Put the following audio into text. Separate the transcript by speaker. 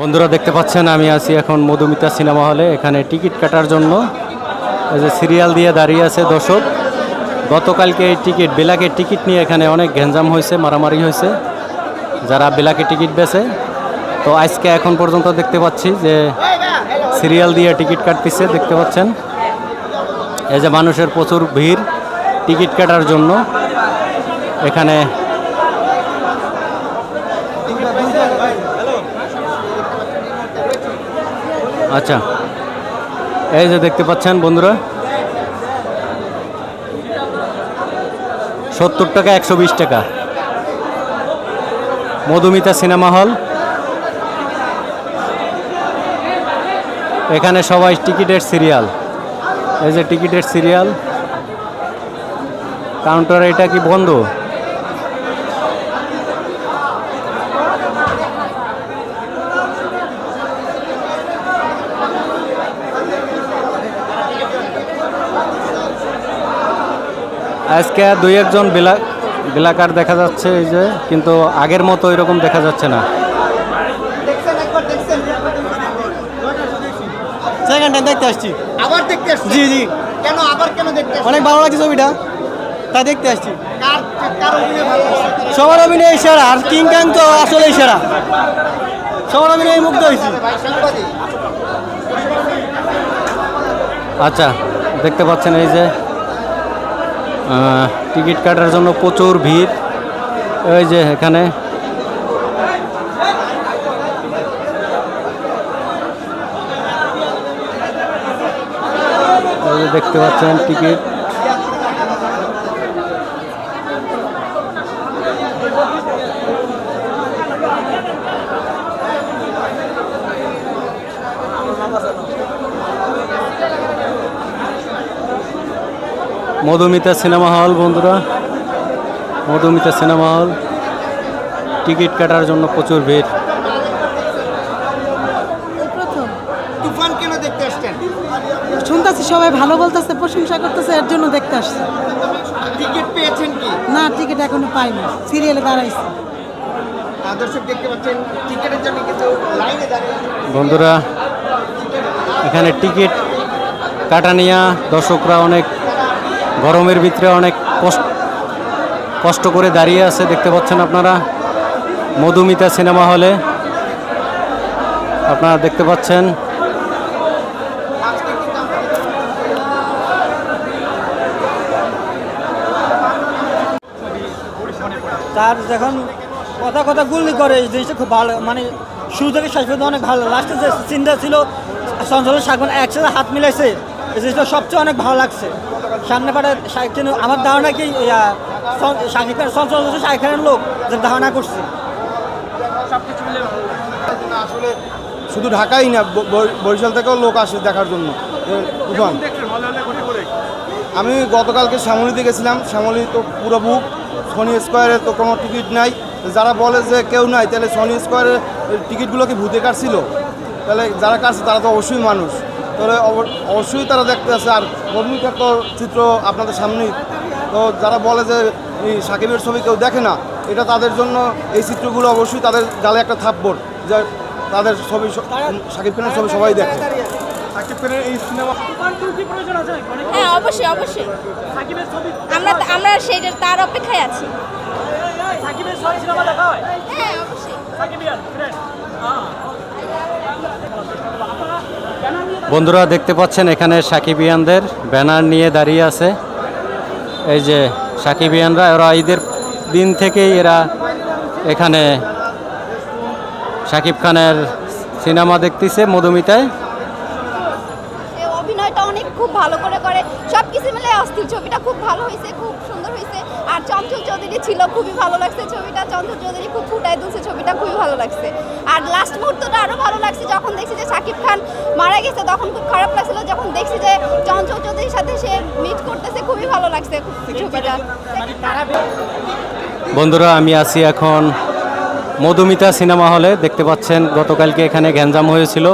Speaker 1: বন্ধুরা দেখতে পাচ্ছেন, আমি আছি এখন মধুমিতা সিনেমা হলে। এখানে টিকিট কাটার জন্য এই যে সিরিয়াল দিয়ে দাঁড়িয়ে আছে দর্শক। গতকালকে এই টিকিট, বেলাকের টিকিট নিয়ে এখানে অনেক ঘেঞ্জাম হয়েছে, মারামারি হয়েছে। যারা বেলাকে টিকিট বেছে, তো আজকে এখন পর্যন্ত দেখতে পাচ্ছি যে সিরিয়াল দিয়ে টিকিট কাটতেছে, দেখতে পাচ্ছেন। এই যে মানুষের প্রচুর ভিড় টিকিট কাটার জন্য। এখানে আচ্ছা। এই যে দেখতে পাচ্ছেন বন্ধুরা, সত্তর টাকা, একশো বিশ টাকা। মধুমিতা সিনেমা হল। এখানে সবাই টিকিটের সিরিয়াল। এই যে টিকিটের সিরিয়াল। কাউন্টার এটা কি বন্ধ? আজকে দুই একজন বেলা বেলাকার দেখা যাচ্ছে এই যে কিন্তু আগের মতো এরকম দেখা যাচ্ছে না।
Speaker 2: সেকেন্ড দেখতে আসছি।
Speaker 3: আবার দেখতে আসছি
Speaker 2: জি জি।
Speaker 3: কেন আবার কেন দেখতে
Speaker 2: অনেক ভালো লাগছে ছবিটা। তাই দেখতে আসছি। সবার অভিনয় সেরা আর কিং কাং তো আসলেই সেরা। সবার অভিনয় মুগ্ধ হয়েছি।
Speaker 1: আচ্ছা দেখতে পাচ্ছেন এই যে টিকিট কাটার জন্য প্রচুর ভিড়। ওই যে এখানে। দেখতে পাচ্ছেন টিকিট। মধুমিতা সিনেমা হল বন্ধুরা। Madhumita cinema hall. টিকিট কাটার জন্য প্রচুর ভিড়।
Speaker 3: কেন দেখতে আসছেন?
Speaker 4: শুনতেছি সবাই ভালো বলতেছে প্রশংসা করতেছে এর জন্য দেখতে আসছে।
Speaker 3: টিকিট পেয়েছেন কি?
Speaker 4: না টিকিট এখনও পাইনি। সিরিয়ালে দাঁড়াইছে।
Speaker 3: দর্শক দেখতে পাচ্ছেন টিকিটের জন্য কিন্তু লাইনে দাঁড়িয়ে
Speaker 1: বন্ধুরা এখানে টিকিট কাটা নিয়ে দর্শকরা অনেক গরমের ভিতরে অনেক কষ্ট করে দাঁড়িয়ে আছে, দেখতে পাচ্ছেন আপনারা। মধুমিতা সিনেমা হলে। আপনারা দেখতে পাচ্ছেন।
Speaker 2: তার যখন কথা কথা গুলি করে, এই জিনিসটা খুব ভালো মানে শুরু থেকে শেষ পর্যন্ত অনেক ভালো। লাস্টে যে ছিল চঞ্চলের সাগর একসাথে হাত মিলাইছে। জিনিসটা সবচেয়ে অনেক ভালো লাগছে। সামনে পাড়ে শাহিদ খান আমার ধারণা কি শাকিব খান খানের লোক যে ধারণা করছে।
Speaker 5: আসলে শুধু ঢাকাই না বরিশাল থেকেও লোক আসে দেখার জন্য। তুফান আমি গতকালকে শ্যামলিতে গেছিলাম শ্যামলি তো পুরো বুক সনি স্কোয়ারে তো কোনো টিকিট নাই। যারা বলে যে কেউ নাই তাহলে সনি স্কোয়ারের টিকিটগুলো কি ভূতে কাটছিল তাহলে যারা কাটছে তারা তো অবশ্যই মানুষ। তাহলে অব- অবশ্যই তারা দেখতে আছে। আর মধুমিতার তো চিত্র আপনাদের সামনেই। তো যারা বলে যে এই সাকিবের ছবি কেউ দেখে না এটা তাদের জন্য এই চিত্রগুলো অবশ্যই তাদের গালে একটা থাপ্পড় যে তাদের ছবি সাকিব খানের ছবি সবাই দেখে।
Speaker 6: হ্যাঁ অবশ্যই অবশ্যই। আমরা আমরা সেইটার তার অপেক্ষায় আছি। হ্যাঁ? অবশ্যই।
Speaker 1: বন্ধুরা দেখতে পাচ্ছেন, এখানে সাকিবিয়ানদের ব্যানার নিয়ে দাঁড়িয়ে আছে। এই যে সাকিবিয়ানরা ওরা ঈদের দিন থেকেই এরা এখানে সাকিব খানের সিনেমা দেখতেছে মধুমিতায়।
Speaker 6: অভিনয়টা অনেক খুব ভালো করে করে। সব কিছু মিলে অস্থির, ছবিটা খুব ভালো হয়েছে, খুব আর চঞ্চল চৌধুরী ছিল, খুবই ভালো লাগছে ছবিটা। চঞ্চল চৌধুরী খুব ফুটাই তুলছে ছবিটা, খুবই ভালো লাগছে। আর লাস্ট মুহূর্তটা আরও ভালো লাগছে, যখন দেখছি যে শাকিব খান মারা গেছে, তখন খুব খারাপ লাগছিল, যখন দেখছি যে চঞ্চল চৌধুরীর সাথে সে মিট করতেছে, খুবই ভালো লাগছে ছবিটা।
Speaker 1: বন্ধুরা, আমি আছি এখন মধুমিতা সিনেমা হলে। দেখতে পাচ্ছেন, গতকালকে এখানে গ্যাঞ্জাম হয়েছিল।